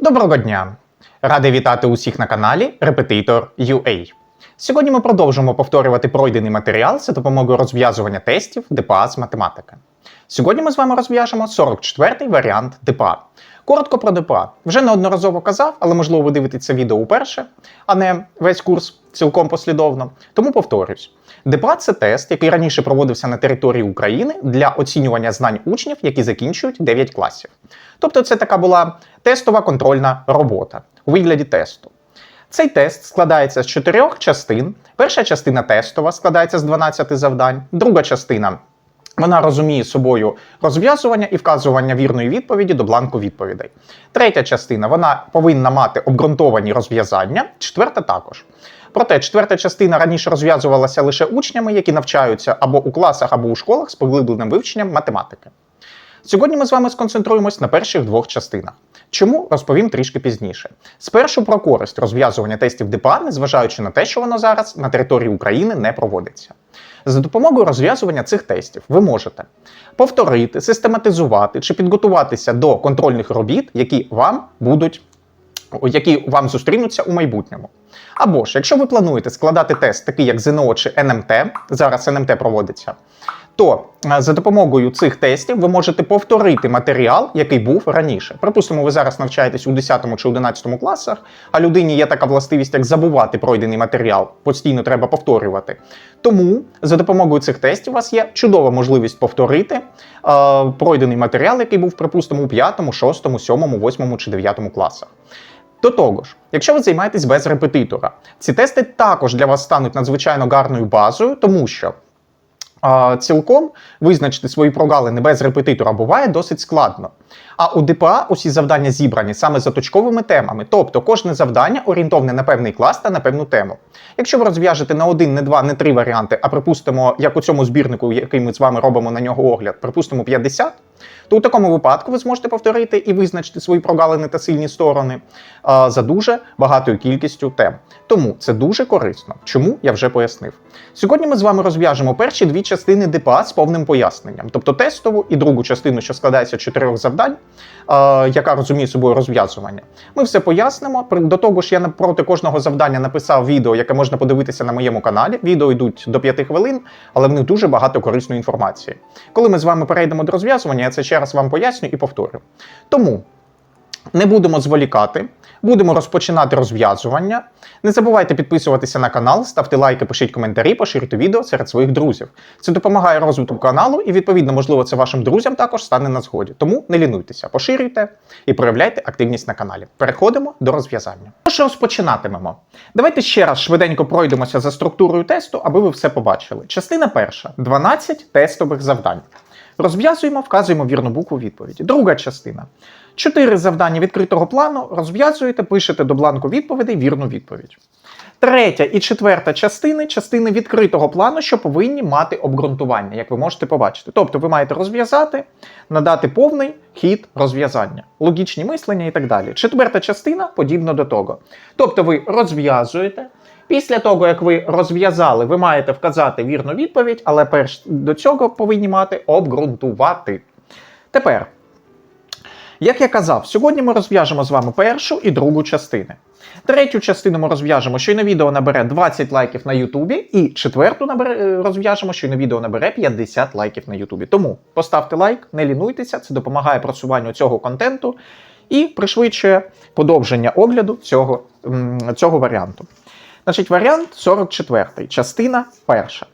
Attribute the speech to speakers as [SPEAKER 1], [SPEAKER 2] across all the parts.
[SPEAKER 1] Доброго дня! Радий вітати усіх на каналі Репетитор UA. Сьогодні ми продовжимо повторювати пройдений матеріал за допомогою розв'язування тестів ДПА з математики. Сьогодні ми з вами розв'яжемо 44-й варіант ДПА. Коротко про ДПА. Вже неодноразово казав, але можливо ви дивитесь це відео уперше, а не весь курс цілком послідовно. Тому повторюсь. ДПА це тест, який раніше проводився на території України для оцінювання знань учнів, які закінчують 9 класів. Тобто, це така була тестова контрольна робота у вигляді тесту. Цей тест складається з чотирьох частин. Перша частина тестова складається з 12 завдань, друга частина. Вона розуміє собою розв'язування і вказування вірної відповіді до бланку відповідей. Третя частина вона повинна мати обґрунтовані розв'язання, четверта також. Проте четверта частина раніше розв'язувалася лише учнями, які навчаються або у класах, або у школах з поглибленим вивченням математики. Сьогодні ми з вами сконцентруємось на перших двох частинах. Чому розповім трішки пізніше. Спершу про користь розв'язування тестів ДПА, незважаючи на те, що воно зараз на території України не проводиться. За допомогою розв'язування цих тестів ви можете повторити, систематизувати чи підготуватися до контрольних робіт, які вам будуть. Які вам зустрінуться у майбутньому. Або ж, якщо ви плануєте складати тест, такий як ЗНО чи НМТ, зараз НМТ проводиться, то е, за допомогою цих тестів ви можете повторити матеріал, який був раніше. Припустимо, ви зараз навчаєтесь у 10 чи 11 класах, а людині є така властивість, як забувати пройдений матеріал, постійно треба повторювати. Тому за допомогою цих тестів у вас є чудова можливість повторити е, пройдений матеріал, який був, припустимо, у 5, 6, 7, 8 чи 9 класах. До того ж, якщо ви займаєтесь без репетитора, ці тести також для вас стануть надзвичайно гарною базою, тому що цілком визначити свої прогалини без репетитора буває досить складно. А у ДПА усі завдання зібрані саме за точковими темами, тобто кожне завдання орієнтовне на певний клас та на певну тему. Якщо ви розв'яжете на один, не два, не три варіанти, а припустимо, як у цьому збірнику, який ми з вами робимо на нього огляд, припустимо 50, то у такому випадку ви зможете повторити і визначити свої прогалини та сильні сторони за дуже багатою кількістю тем. Тому це дуже корисно. Чому я вже пояснив. Сьогодні ми з вами розв'яжемо перші дві частини ДПА з повним поясненням, тобто тестову і другу частину, що складається з чотирьох завдань, а, яка розуміє собою розв'язування. Ми все пояснимо. До того ж, я напроти кожного завдання написав відео, яке можна подивитися на моєму каналі. Відео йдуть до 5 хвилин, але в них дуже багато корисної інформації. Коли ми з вами перейдемо до розв'язування, я це ще раз вам поясню і повторю. Тому не будемо зволікати, будемо розпочинати розв'язування. Не забувайте підписуватися на канал, ставте лайки, пишіть коментарі, поширюйте відео серед своїх друзів. Це допомагає розвитку каналу і, відповідно, можливо, це вашим друзям також стане на згоді. Тому не лінуйтеся, поширюйте і проявляйте активність на каналі. Переходимо до розв'язання. Що розпочинатимемо? Давайте ще раз швиденько пройдемося за структурою тесту, аби ви все побачили. Частина перша 12 тестових завдань. Розв'язуємо, вказуємо вірну букву відповіді. Друга частина. Чотири завдання відкритого плану розв'язуєте, пишете до бланку відповідей вірну відповідь. Третя і четверта частини частини відкритого плану, що повинні мати обґрунтування, як ви можете побачити. Тобто ви маєте розв'язати, надати повний хід розв'язання, логічні мислення і так далі. Четверта частина подібно до того. Тобто ви розв'язуєте. Після того, як ви розв'язали, ви маєте вказати вірну відповідь, але перш до цього повинні мати обґрунтувати. Тепер, як я казав, сьогодні ми розв'яжемо з вами першу і другу частини. Третю частину ми розв'яжемо, щойно відео набере 20 лайків на Ютубі, і четверту набере, розв'яжемо, щойно відео набере 50 лайків на Ютубі. Тому поставте лайк, не лінуйтеся, це допомагає просуванню цього контенту і пришвидшує подовження огляду цього, цього варіанту. Значить, варіант 44, частина перша.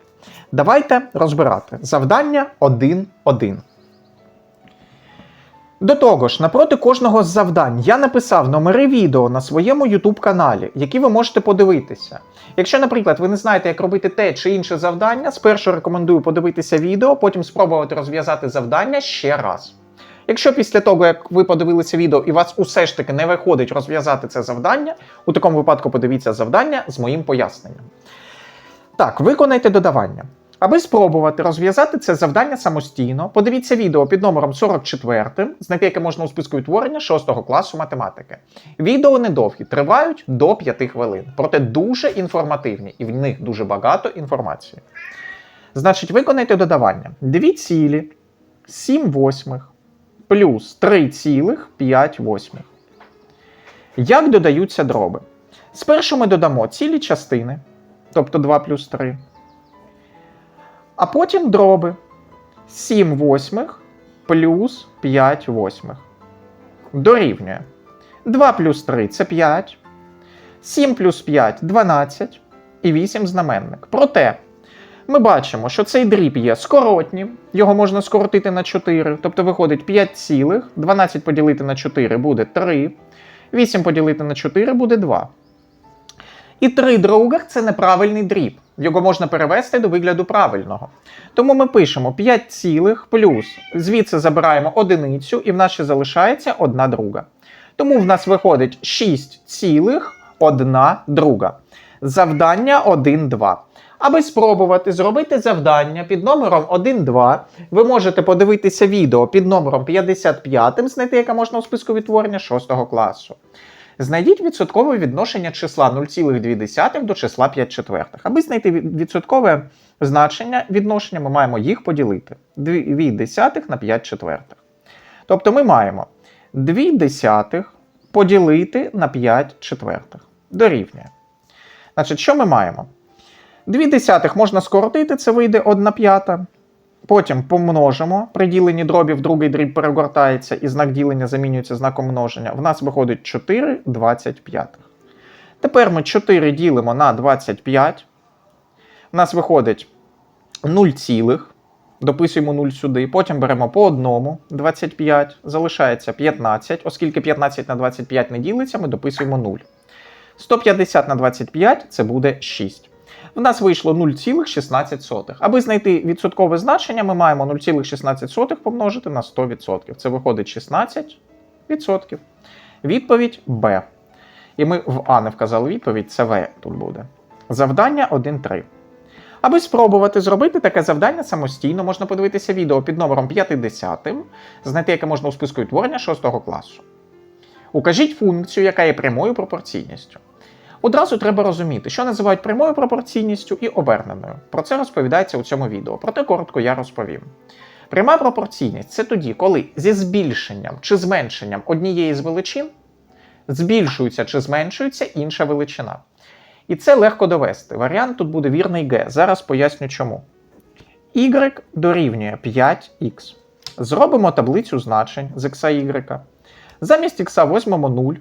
[SPEAKER 1] Давайте розбирати завдання 1.1. До того ж, напроти кожного з завдань я написав номери відео на своєму YouTube каналі, які ви можете подивитися. Якщо, наприклад, ви не знаєте, як робити те чи інше завдання, спершу рекомендую подивитися відео, потім спробувати розв'язати завдання ще раз. Якщо після того, як ви подивилися відео і вас усе ж таки не виходить розв'язати це завдання, у такому випадку подивіться завдання з моїм поясненням. Так, виконайте додавання. Аби спробувати розв'язати це завдання самостійно, подивіться відео під номером 44, знайти яке можна у списку відтворення 6 класу математики. Відео недовгі, тривають до 5 хвилин, проте дуже інформативні і в них дуже багато інформації. Значить, виконайте додавання. 2 цілі, 7 восьмих плюс 3,5 восьмих. Як додаються дроби? Спершу ми додамо цілі частини, тобто 2 плюс 3. А потім дроби 7 восьмих плюс 5 восьмих. Дорівнює. 2 плюс 3 це 5. 7 плюс 5 12 і 8 знаменник. Проте ми бачимо, що цей дріб є скоротнім, його можна скоротити на 4, тобто виходить 5 цілих, 12 поділити на 4 буде 3, 8 поділити на 4 буде 2. І 3 других це неправильний дріб. Його можна перевести до вигляду правильного. Тому ми пишемо 5 цілих плюс, звідси забираємо одиницю, і в нас ще залишається 1 друга. Тому в нас виходить 6 цілих 1 друга. Завдання 1, 2. Аби спробувати зробити завдання під номером 1.2, ви можете подивитися відео під номером 55, знайти яке можна у списку відтворення 6 класу. Знайдіть відсоткове відношення числа 0,2 до числа 5 четвертих. Аби знайти відсоткове значення відношення, ми маємо їх поділити. 2 десятих на 5 четвертих. Тобто ми маємо 2 десятих поділити на 5 четвертих. Дорівнює. Значить, що ми маємо? 2 десятих можна скоротити, це вийде 1 п'ята. Потім помножимо. При діленні дробів другий дріб перегортається і знак ділення замінюється знаком множення. В нас виходить 4 25. Тепер ми 4 ділимо на 25. У нас виходить 0 цілих. Дописуємо 0 сюди. Потім беремо по одному 25. Залишається 15. Оскільки 15 на 25 не ділиться, ми дописуємо 0. 150 на 25 це буде 6. В нас вийшло 0,16. Аби знайти відсоткове значення, ми маємо 0,16 помножити на 100%. Це виходить 16%. Відповідь Б. І ми в А не вказали відповідь, це В тут буде. Завдання 1.3. Аби спробувати зробити таке завдання самостійно, можна подивитися відео під номером 50, знайти яке можна у списку відтворення 6 класу. Укажіть функцію, яка є прямою пропорційністю. Одразу треба розуміти, що називають прямою пропорційністю і оберненою. Про це розповідається у цьому відео, проте коротко я розповім. Пряма пропорційність це тоді, коли зі збільшенням чи зменшенням однієї з величин збільшується чи зменшується інша величина. І це легко довести. Варіант тут буде вірний Г. Зараз поясню чому. Y дорівнює 5х. Зробимо таблицю значень з х. Замість х візьмемо 0,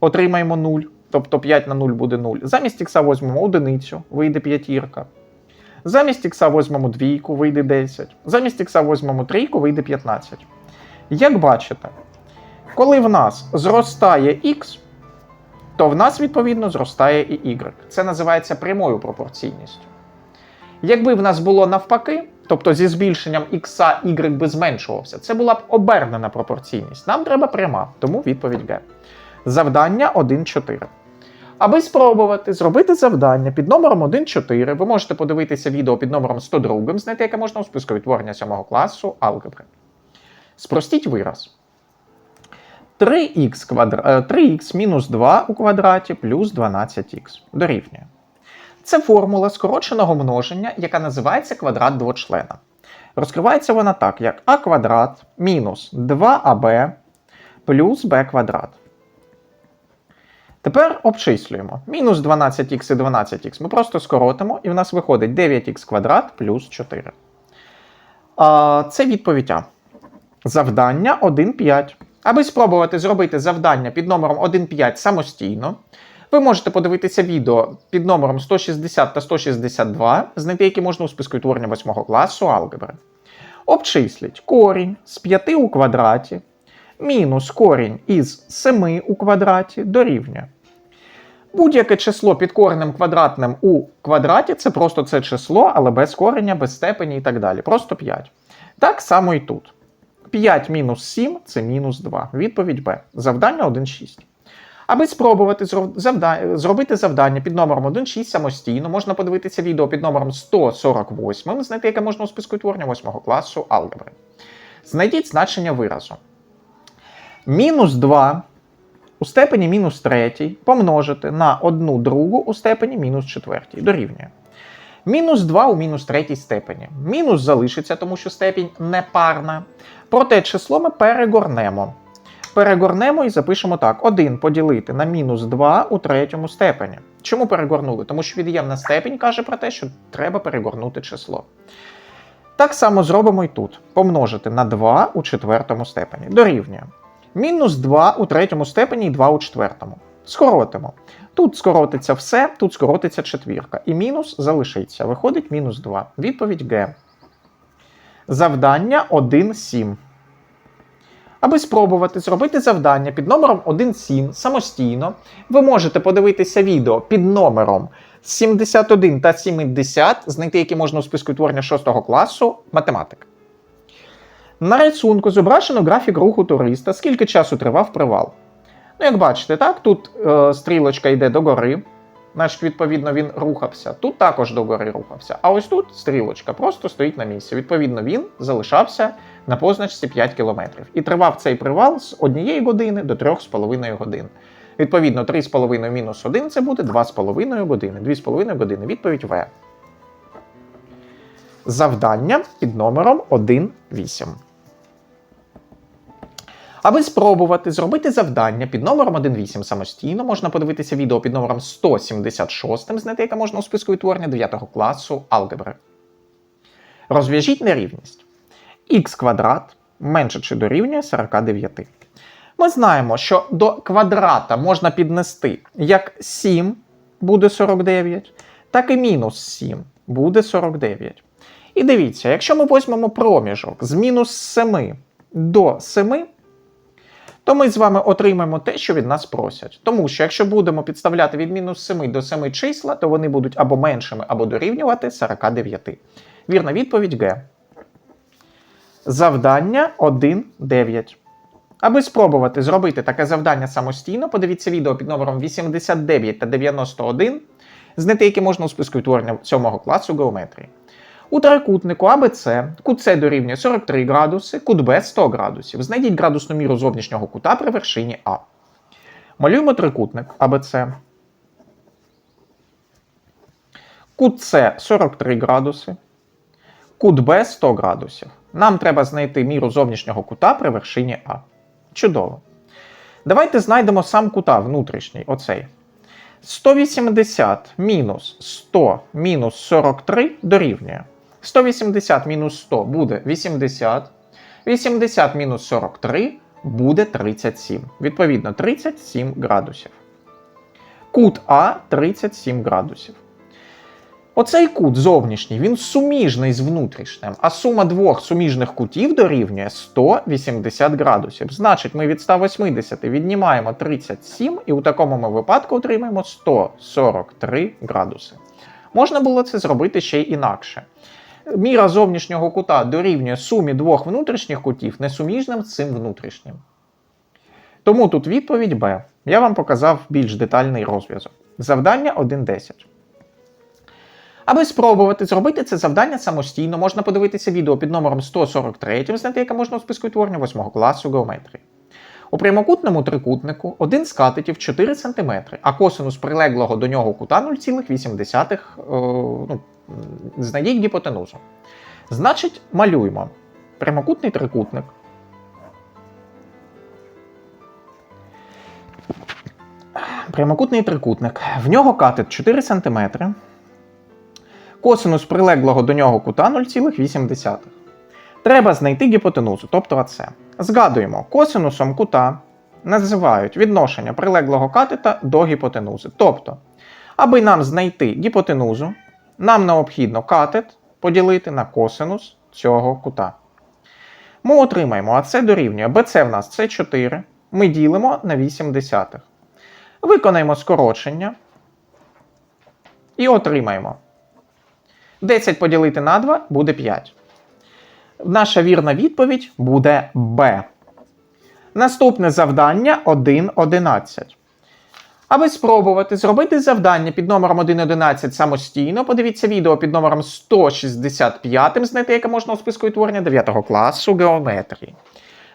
[SPEAKER 1] отримаємо 0, тобто 5 на 0 буде 0. Замість х візьмемо одиницю, вийде п'ятірка. Замість х візьмемо двійку, вийде 10. Замість х візьмемо трійку, вийде 15. Як бачите, коли в нас зростає х, то в нас відповідно зростає і y. Це називається прямою пропорційністю. Якби в нас було навпаки, тобто зі збільшенням х y би зменшувався, це була б обернена пропорційність. Нам треба пряма, тому відповідь Г. Завдання 1.4. Аби спробувати зробити завдання під номером 1.4, ви можете подивитися відео під номером 102, знайти яке можна у списку відтворення 7 класу алгебри. Спростіть вираз. 3х, квадра... е, 3х мінус 2 у квадраті плюс 12х дорівнює. Це формула скороченого множення, яка називається квадрат двочлена. Розкривається вона так, як а квадрат мінус 2аб плюс b квадрат. Тепер обчислюємо. Мінус 12х і 12х ми просто скоротимо, і в нас виходить 9х квадрат плюс 4. А, це відповідь А. Завдання 1.5. Аби спробувати зробити завдання під номером 1.5 самостійно, ви можете подивитися відео під номером 160 та 162, знайти які можна у списку відтворення 8 класу алгебри. Обчисліть корінь з 5 у квадраті мінус корінь із 7 у квадраті дорівнює. Будь-яке число під коренем квадратним у квадраті це просто це число, але без кореня, без степені і так далі. Просто 5. Так само і тут. 5 мінус 7 це мінус 2. Відповідь Б. Завдання 1.6. Аби спробувати зробити завдання під номером 1.6 самостійно, можна подивитися відео під номером 148, знайти яке можна у списку відтворення 8 класу алгебри. Знайдіть значення виразу. Мінус 2 у степені мінус 3 помножити на 1 другу у степені мінус 4 дорівнює. Мінус 2 у мінус 3 степені. Мінус залишиться, тому що степінь непарна. Проте число ми перегорнемо. Перегорнемо і запишемо так: 1 поділити на мінус 2 у третьому степені. Чому перегорнули? Тому що від'ємна степень каже про те, що треба перегорнути число. Так само зробимо і тут. Помножити на 2 у четвертому степені. Дорівнює. Мінус 2 у третьому степені і 2 у четвертому. Скоротимо. Тут скоротиться все, тут скоротиться четвірка. І мінус залишиться. Виходить мінус 2. Відповідь Г. Завдання 1,7. Аби спробувати зробити завдання під номером 1.7 самостійно, ви можете подивитися відео під номером 71 та 70, знайти які можна у списку творення 6 класу математика. На рисунку зображено графік руху туриста, скільки часу тривав привал. Ну, як бачите, так, тут е, стрілочка йде догори, значить, відповідно, він рухався. Тут також догори рухався. А ось тут стрілочка просто стоїть на місці. Відповідно, він залишався на позначці 5 км. І тривав цей привал з 1 години до 3,5 годин. Відповідно, 3,5 мінус 1 це буде 2,5 години. 2,5 години. Відповідь В. Завдання під номером 1.8. Аби спробувати зробити завдання під номером 1.8 самостійно, можна подивитися відео під номером 176, знайти яке можна у списку відтворення 9 класу алгебри. Розв'яжіть нерівність. х квадрат менше чи дорівнює 49. Ми знаємо, що до квадрата можна піднести як 7 буде 49, так і мінус 7 буде 49. І дивіться, якщо ми візьмемо проміжок з мінус 7 до 7, то ми з вами отримаємо те, що від нас просять. Тому що якщо будемо підставляти від мінус 7 до 7 числа, то вони будуть або меншими, або дорівнювати 49. Вірна відповідь Г. Завдання 1.9. Аби спробувати зробити таке завдання самостійно, подивіться відео під номером 89 та 91, знайти які можна у списку відтворення 7 класу геометрії. У трикутнику АБЦ кут С дорівнює 43 градуси, кут Б 100 градусів. Знайдіть градусну міру зовнішнього кута при вершині А. Малюємо трикутник АБЦ. Кут С 43 градуси. Кут Б 100 градусів. Нам треба знайти міру зовнішнього кута при вершині А. Чудово. Давайте знайдемо сам кута внутрішній, оцей. 180 мінус 100 мінус 43 дорівнює. 180 мінус 100 буде 80. 80 мінус 43 буде 37. Відповідно, 37 градусів. Кут А 37 градусів. Оцей кут зовнішній, він суміжний з внутрішнім, а сума двох суміжних кутів дорівнює 180 градусів. Значить, ми від 180 віднімаємо 37 і у такому ми випадку отримаємо 143 градуси. Можна було це зробити ще й інакше. Міра зовнішнього кута дорівнює сумі двох внутрішніх кутів, несуміжним з цим внутрішнім. Тому тут відповідь Б. Я вам показав більш детальний розв'язок. Завдання 1.10. Аби спробувати зробити це завдання самостійно, можна подивитися відео під номером 143, знайти яке можна у списку відтворення 8 класу геометрії. У прямокутному трикутнику один з катетів 4 см, а косинус прилеглого до нього кута 0,8. Ну, знайдіть гіпотенузу. Значить, малюємо прямокутний трикутник. Прямокутний трикутник. В нього катет 4 см. Косинус прилеглого до нього кута 0,8. Треба знайти гіпотенузу, тобто АЦ. Згадуємо, косинусом кута називають відношення прилеглого катета до гіпотенузи. Тобто, аби нам знайти гіпотенузу, нам необхідно катет поділити на косинус цього кута. Ми отримаємо АЦ дорівнює БЦ в нас це 4. Ми ділимо на 8 десятих. Виконаємо скорочення і отримаємо. 10 поділити на 2 буде 5. Наша вірна відповідь буде Б. Наступне завдання 1.11. Аби спробувати зробити завдання під номером 1.11 самостійно, подивіться відео під номером 165, знайти яке можна у списку відтворення 9 класу геометрії.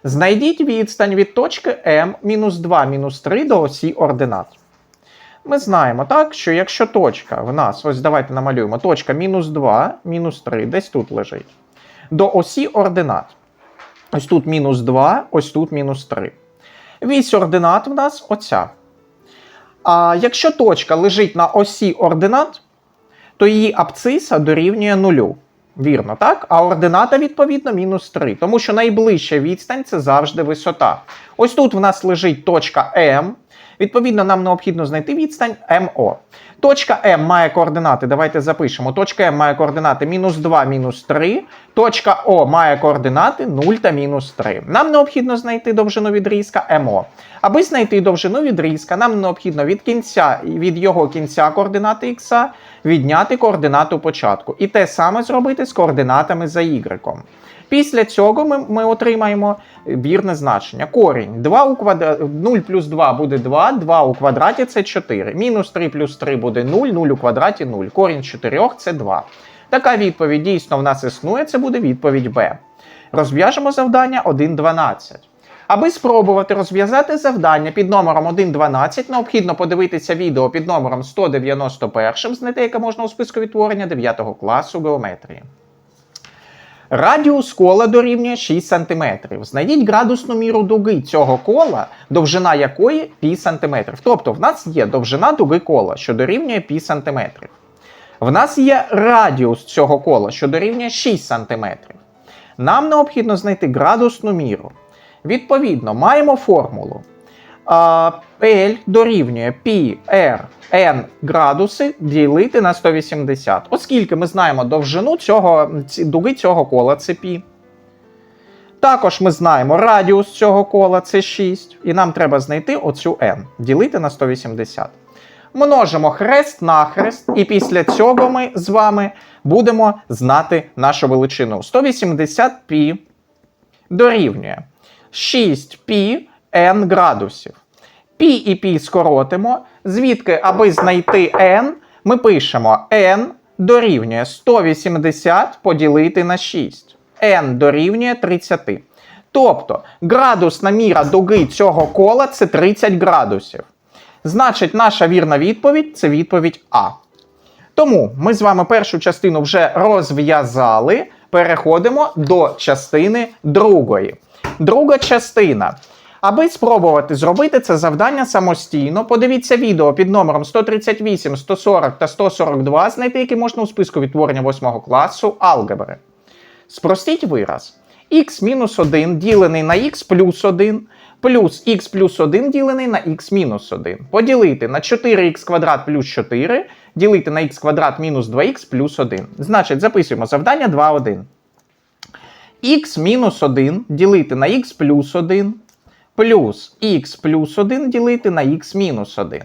[SPEAKER 1] Знайдіть відстань від точки М мінус 2 мінус 3 до осі ординат. Ми знаємо, так, що якщо точка в нас, ось давайте намалюємо, точка мінус 2, мінус 3, десь тут лежить. До осі ординат. Ось тут мінус 2, ось тут мінус 3. Вісь ординат в нас оця. А якщо точка лежить на осі ординат, то її абциса дорівнює нулю. Вірно, так? А ордината, відповідно, мінус 3. Тому що найближча відстань це завжди висота. Ось тут в нас лежить точка М. Відповідно, нам необхідно знайти відстань МО. Точка М має координати. Давайте запишемо. Точка М має координати мінус 2, мінус 3. Точка О має координати 0 та мінус 3. Нам необхідно знайти довжину відрізка МО. Аби знайти довжину відрізка, нам необхідно від кінця від його кінця координати х відняти координату початку. І те саме зробити з координатами за y. Після цього ми, ми отримаємо вірне значення. Корінь 2 у квадра... 0 плюс 2 буде 2, 2 у квадраті це 4. Мінус 3 плюс 3 буде 0, 0 у квадраті 0. Корінь 4 це 2. Така відповідь дійсно в нас існує, це буде відповідь Б. Розв'яжемо завдання 1.12. Аби спробувати розв'язати завдання під номером 1.12, необхідно подивитися відео під номером 191, знайти яке можна у списку відтворення 9 класу геометрії. Радіус кола дорівнює 6 см. Знайдіть градусну міру дуги цього кола, довжина якої пі см. Тобто в нас є довжина дуги кола, що дорівнює пі см. В нас є радіус цього кола, що дорівнює 6 см. Нам необхідно знайти градусну міру. Відповідно, маємо формулу. А, L дорівнює π r n градуси ділити на 180. Оскільки ми знаємо довжину цього, ці- дуги цього кола це π. Також ми знаємо радіус цього кола це 6. І нам треба знайти оцю n, ділити на 180. Множимо хрест на хрест, і після цього ми з вами будемо знати нашу величину. 180 π дорівнює 6π n градусів. Пі і пі скоротимо, звідки, аби знайти n, ми пишемо n дорівнює 180 поділити на 6. n дорівнює 30. Тобто градусна міра дуги цього кола це 30 градусів. Значить, наша вірна відповідь це відповідь А. Тому ми з вами першу частину вже розв'язали. Переходимо до частини другої. Друга частина. Аби спробувати зробити це завдання самостійно, подивіться відео під номером 138, 140 та 142, знайти які можна у списку відтворення 8 класу алгебри. Спростіть вираз. х-1 ділений на х плюс 1 плюс х плюс 1 ділений на х мінус 1. Поділити на 4х квадрат плюс 4, ділити на х квадрат мінус 2х плюс 1. Значить, записуємо завдання 2.1. х мінус 1 ділити на х плюс 1 плюс х плюс 1 ділити на х мінус 1.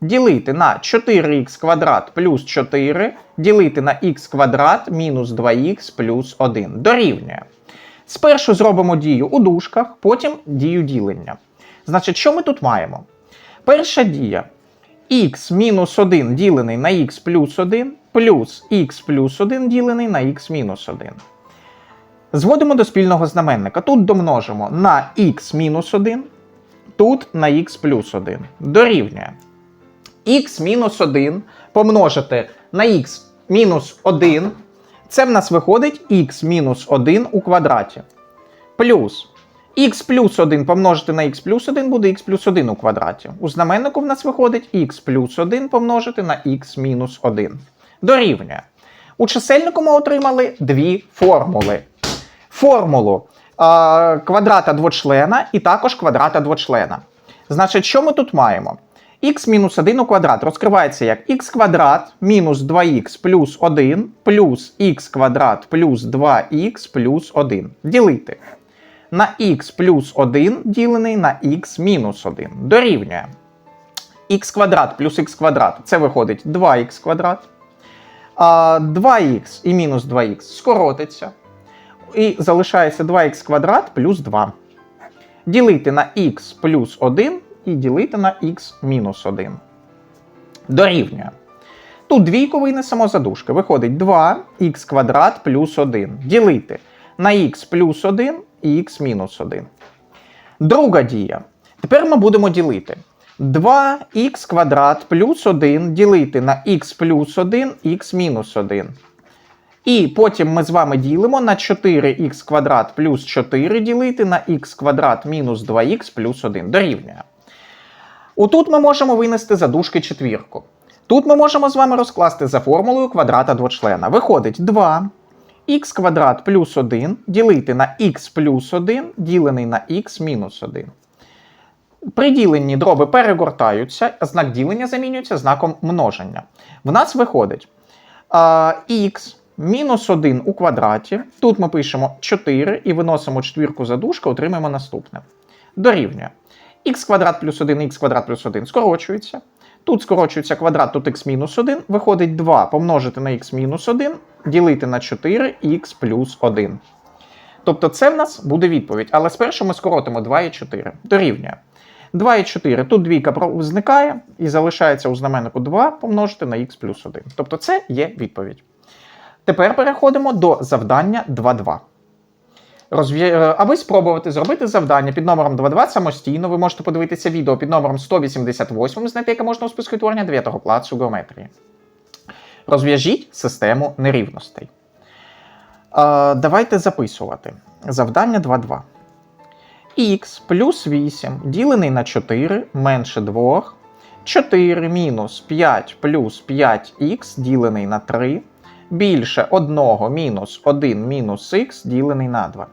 [SPEAKER 1] Ділити на 4х квадрат плюс 4, ділити на х квадрат мінус 2х плюс 1. Дорівнює. Спершу зробимо дію у дужках, потім дію ділення. Значить, що ми тут маємо? Перша дія х мінус 1 ділений на х плюс 1 плюс х плюс 1 ділений на х мінус 1. Зводимо до спільного знаменника. Тут домножимо на х мінус 1, тут на х плюс 1. Дорівнює. х мінус 1 помножити на х мінус 1. Це в нас виходить х мінус 1 у квадраті. Плюс х плюс 1 помножити на х плюс 1 буде х плюс 1 у квадраті. У знаменнику в нас виходить х плюс 1 помножити на х мінус 1. Дорівнює. У чисельнику ми отримали дві формули. Формулу а, квадрата двочлена і також квадрата двочлена. Значить, що ми тут маємо? х мінус 1 у квадрат розкривається як х квадрат мінус 2х плюс 1 плюс х квадрат плюс 2х плюс 1. Ділити на х плюс 1 ділений на х мінус 1. Дорівнює х квадрат плюс х квадрат. Це виходить 2х квадрат. А 2х і мінус 2х скоротиться. І залишається 2х квадрат плюс 2. Ділити на х плюс 1 і ділити на х мінус 1. Дорівнює. Тут двійку винесемо за. Виходить 2х квадрат плюс 1. Ділити на х плюс 1 і х мінус 1. Друга дія. Тепер ми будемо ділити. 2х квадрат плюс 1 ділити на х плюс 1 х мінус 1. І потім ми з вами ділимо на 4х квадрат плюс 4 ділити на х квадрат мінус 2х плюс 1 дорівнює. Отут ми можемо винести за дужки четвірку. Тут ми можемо з вами розкласти за формулою квадрата двочлена. Виходить 2 х квадрат плюс 1 ділити на х плюс 1 ділений на х мінус 1. При діленні дроби перегортаються, знак ділення замінюється знаком множення. В нас виходить х мінус 1 у квадраті. Тут ми пишемо 4 і виносимо четвірку за дужку, отримаємо наступне. Дорівнює. х квадрат плюс 1, х квадрат плюс 1 скорочується. Тут скорочується квадрат, тут х мінус 1. Виходить 2 помножити на х мінус 1, ділити на 4 х плюс 1. Тобто це в нас буде відповідь. Але спершу ми скоротимо 2 і 4. Дорівнює. 2 і 4. Тут двійка зникає і залишається у знаменнику 2 помножити на х плюс 1. Тобто це є відповідь. Тепер переходимо до завдання 2.2. Розв'я... е, Аби спробувати зробити завдання під номером 2.2 самостійно, ви можете подивитися відео під номером 188, знайти яке можна у списку творення 9 класу геометрії. Розв'яжіть систему нерівностей. Е, давайте записувати. Завдання 2.2. х плюс 8 ділений на 4 менше 2. 4 мінус 5 плюс 5х ділений на 3 більше 1 мінус 1 мінус х ділений на 2.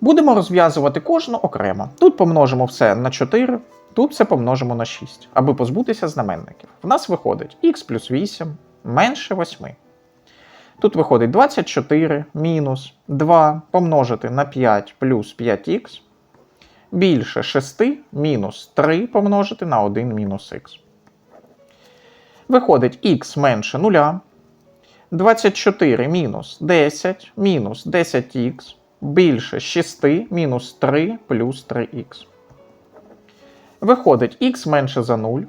[SPEAKER 1] Будемо розв'язувати кожну окремо. Тут помножимо все на 4, тут все помножимо на 6, аби позбутися знаменників. В нас виходить х плюс 8 менше 8. Тут виходить 24 мінус 2 помножити на 5 плюс 5х більше 6 мінус 3 помножити на 1 мінус х. Виходить х менше 0. 24 мінус 10 мінус 10х більше 6 мінус 3 плюс 3х. Виходить х менше за 0.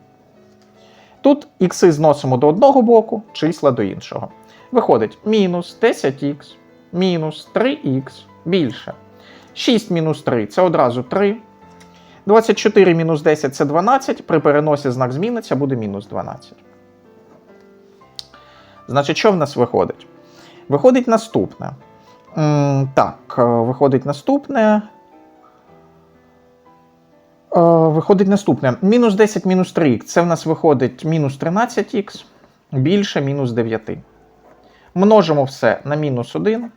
[SPEAKER 1] Тут х зносимо до одного боку, числа до іншого. Виходить мінус 10х мінус 3х більше. 6 мінус 3 це одразу 3. 24 мінус 10 це 12. При переносі знак зміниться, буде мінус 12. Значить, що в нас виходить? Виходить наступне. Так, е, виходить наступне. Е, Виходить наступне. Мінус 10 мінус 3х. Це в нас виходить мінус 13х більше мінус 9. Множимо все на мінус 1.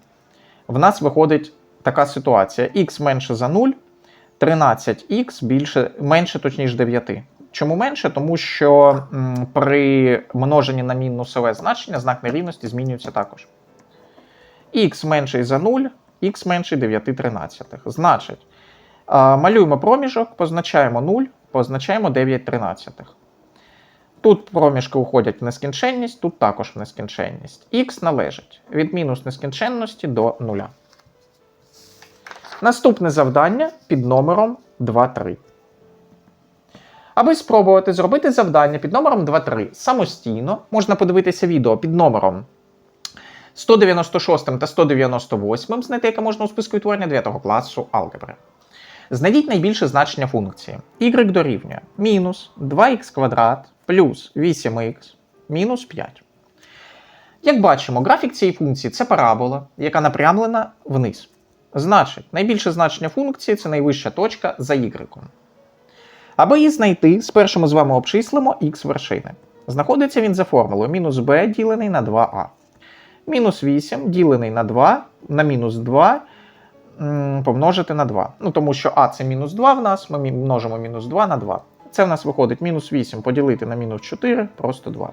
[SPEAKER 1] В нас виходить така ситуація. х менше за 0, 13х більше, менше, точніше 9. Чому менше? Тому що м, при множенні на мінусове значення знак нерівності змінюється також. х менший за 0, х менший 9 тринадцятих. Значить, а, малюємо проміжок, позначаємо 0, позначаємо 9 тринадцятих. Тут проміжки уходять в нескінченність, тут також в нескінченність. х належить від мінус нескінченності до 0. Наступне завдання під номером 2.3. Аби спробувати зробити завдання під номером 2.3 самостійно, можна подивитися відео під номером 196 та 198, знайти яке можна у списку відтворення 9 класу алгебри. Знайдіть найбільше значення функції. y дорівнює мінус 2х квадрат плюс 8х мінус 5. Як бачимо, графік цієї функції це парабола, яка напрямлена вниз. Значить, найбільше значення функції це найвища точка за y. Аби її знайти, спершу ми з вами обчислимо х вершини. Знаходиться він за формулою мінус b ділений на 2а. Мінус 8 ділений на 2 на мінус 2 помножити на 2. Ну, тому що а це мінус 2 в нас, ми множимо мінус 2 на 2. Це в нас виходить мінус 8 поділити на мінус 4, просто 2.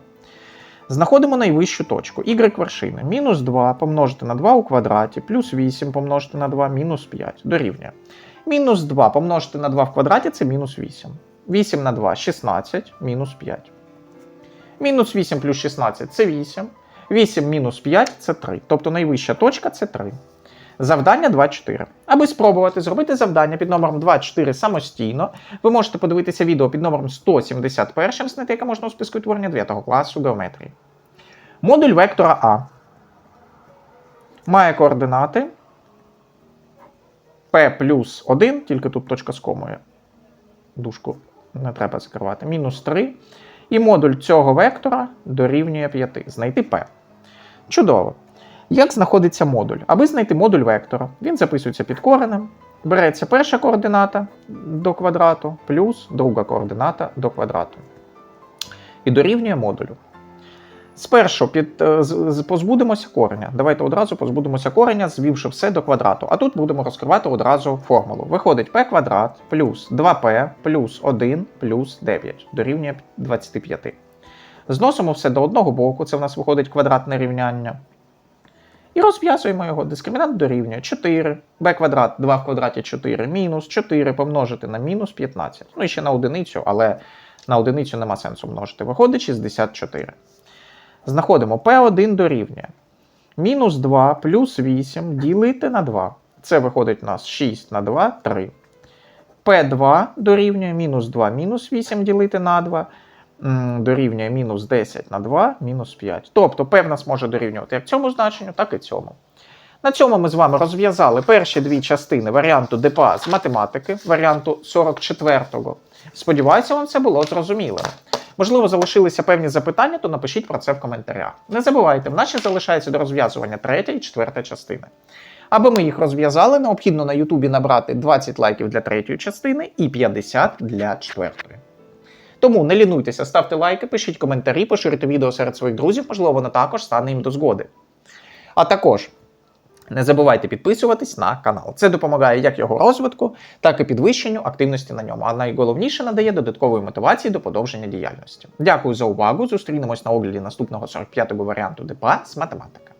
[SPEAKER 1] Знаходимо найвищу точку y вершини. Мінус 2 помножити на 2 у квадраті, плюс 8 помножити на 2, мінус 5. Дорівнює. Мінус 2 помножити на 2 в квадраті це мінус 8. 8 на 2 16, мінус 5. Мінус 8 плюс 16 це 8. 8 мінус 5 це 3. Тобто найвища точка це 3. Завдання 2.4. Аби спробувати зробити завдання під номером 2.4 самостійно, ви можете подивитися відео під номером 171, знайти яке можна у списку відтворення 9 класу геометрії. Модуль вектора А має координати P плюс 1, тільки тут точка з комою. Дужку не треба закривати. Мінус 3. І модуль цього вектора дорівнює 5. Знайти P. Чудово. Як знаходиться модуль? Аби знайти модуль вектора, він записується під коренем. Береться перша координата до квадрату плюс друга координата до квадрату. І дорівнює модулю. Спершу під, е, позбудемося кореня. Давайте одразу позбудемося кореня, звівши все до квадрату. А тут будемо розкривати одразу формулу. Виходить p квадрат плюс 2p плюс 1 плюс 9 дорівнює 25. Зносимо все до одного боку, це в нас виходить квадратне рівняння. І розв'язуємо його. Дискримінант дорівнює 4. b квадрат 2 в квадраті 4 мінус 4 помножити на мінус 15. Ну і ще на одиницю, але на одиницю нема сенсу множити. Виходить 64. Знаходимо P1 дорівнює. Мінус 2 плюс 8 ділити на 2. Це виходить у нас 6 на 2, 3. P2 дорівнює мінус 2 мінус 8 ділити на 2. Дорівнює мінус 10 на 2, мінус 5. Тобто P в нас може дорівнювати як цьому значенню, так і цьому. На цьому ми з вами розв'язали перші дві частини варіанту ДПА з математики, варіанту 44-го. Сподіваюся, вам це було зрозуміло. Можливо, залишилися певні запитання, то напишіть про це в коментарях. Не забувайте, в нас ще залишається до розв'язування третя і четверта частини. Аби ми їх розв'язали, необхідно на Ютубі набрати 20 лайків для третьої частини і 50 для четвертої. Тому не лінуйтеся, ставте лайки, пишіть коментарі, поширюйте відео серед своїх друзів, можливо, воно також стане їм до згоди. А також не забувайте підписуватись на канал. Це допомагає як його розвитку, так і підвищенню активності на ньому. А найголовніше надає додаткової мотивації до подовження діяльності. Дякую за увагу. Зустрінемось на огляді наступного 45-го варіанту ДПА з математики.